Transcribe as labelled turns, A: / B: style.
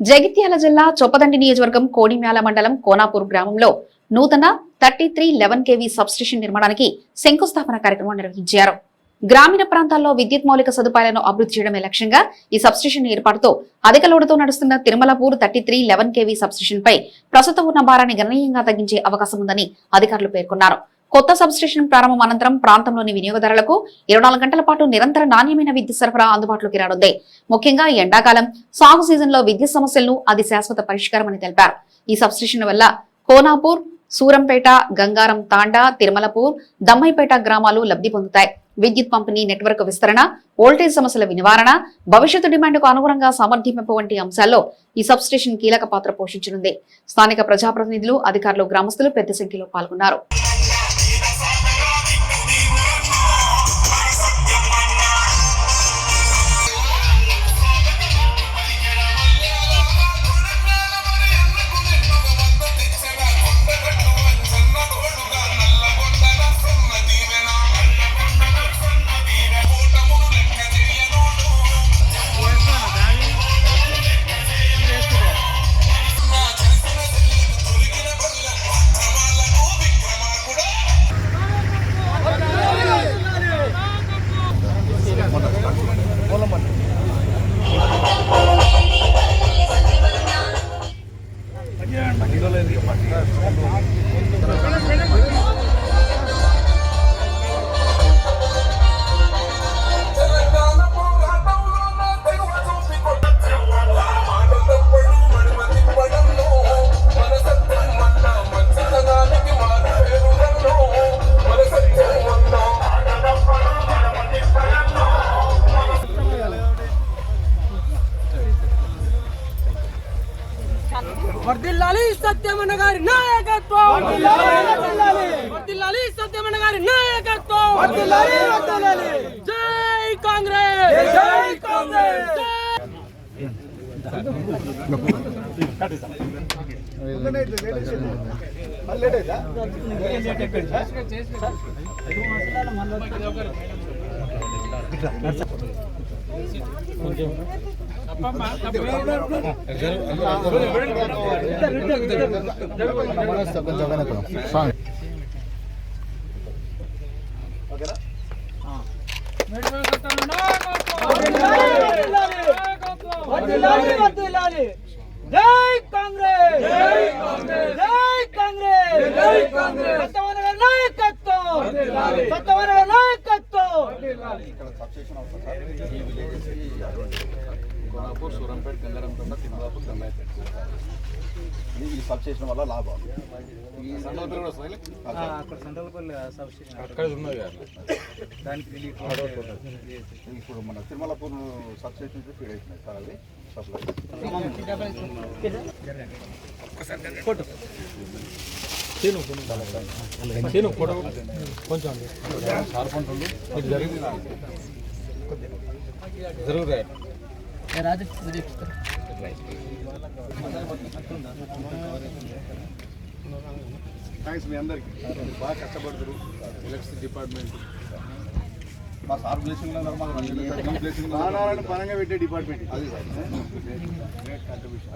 A: జగిత్యాల జిల్లా చొప్పదండి నియోజకవర్గం కోడిమ్యాల మండలం కోనాపూర్ గ్రామంలో నూతన thirty three eleven KV substation నిర్మాణానికి శంకుస్థాపన కార్యక్రమం నిర్వహించారు. గ్రామీణ ప్రాంతాల్లో విద్యుత్ మౌలిక సదుపాయాలను అభివృద్ధి చేయడమే లక్ష్యంగా ఈ సబ్స్టేషన్ ఏర్పాటుతో అధిక లోడుతో నడుస్తున్న Tirumalapur thirty three eleven KV substation పై ప్రస్తుతం ఉన్న భారాన్ని గణనీయంగా తగ్గించే అవకాశం ఉందని అధికారులు పేర్కొన్నారు. కొత్త సబ్స్టేషన్ ప్రారంభం అనంతరం ప్రాంతంలోని వినియోగదారులకు ఇరవై నాలుగు గంటల పాటు నిరంతర నాణ్యమైన విద్యుత్ సరఫరా అందుబాటులోకి రానుంది. ముఖ్యంగా ఎండాకాలం సాగు సీజన్లో విద్యుత్ సమస్యలను అది శాశ్వత పరిష్కారమని తెలిపారు. ఈ సబ్స్టేషన్ వల్ల కోనాపూర్ సూరంపేట గంగారం తాండా తిరుమలపూర్ దమ్మైపేట గ్రామాలు లబ్ధి పొందుతాయి. విద్యుత్ పంపిణీ నెట్వర్క్ విస్తరణ వోల్టేజ్ సమస్యల నివారణ భవిష్యత్తు డిమాండ్కు అనుగుణంగా సామర్థ్యం వంటి అంశాల్లో ఈ సబ్స్టేషన్ కీలక పాత్ర పోషించనుంది. స్థానిక ప్రజాప్రతినిధులు అధికారులు గ్రామస్తులు పెద్ద సంఖ్యలో పాల్గొన్నారు.
B: le dio para
C: వర్దిల్లాలి సత్యమన్న గారి నాయకత్వం. వర్దిల్లాలి సత్యమన్న గారి నాయకత్వం. జై కాంగ్రెస్. జై కాంగ్రెస్. వర్దిల్లాలి జై కాంగ్రెస్. జై కాంగ్రెస్ జై కాంగ్రెస్ జై కాంగ్రెస్ నాయకత్వం సత్తవన నాయకత్వం
D: ఇక్కడ సబ్స్టేషన్ అవసరం సార్ ఈ విలేజెస్ కోనాపూర్ సూరంపేట గంగారంపేట తిమ్మలాపూర్ గంగాయపేట ఇది ఈ సబ్స్టేషన్ వల్ల లాభాలు ఈ కూడా వస్తాయి
E: అక్కడ సంతలపల్లి సబ్స్టేషన్
D: అక్కడ ఉన్నాయి
E: దానికి రిలీఫ్
D: ఇప్పుడు మన తిరుమలపూర్ సబ్స్టేషన్ నుంచి ఫీడ్ అవుతున్నాయి సార్ అవి. సప్లై థ్యాంక్స్ మీ అందరికి. బాగా కష్టపడతారు ఎలక్ట్రిసిటీ డిపార్ట్మెంట్ మా సార్ బ్లెస్సింగ్ నారాయణ పరంగా పెట్టే డిపార్ట్మెంట్ అది సార్. Great contribution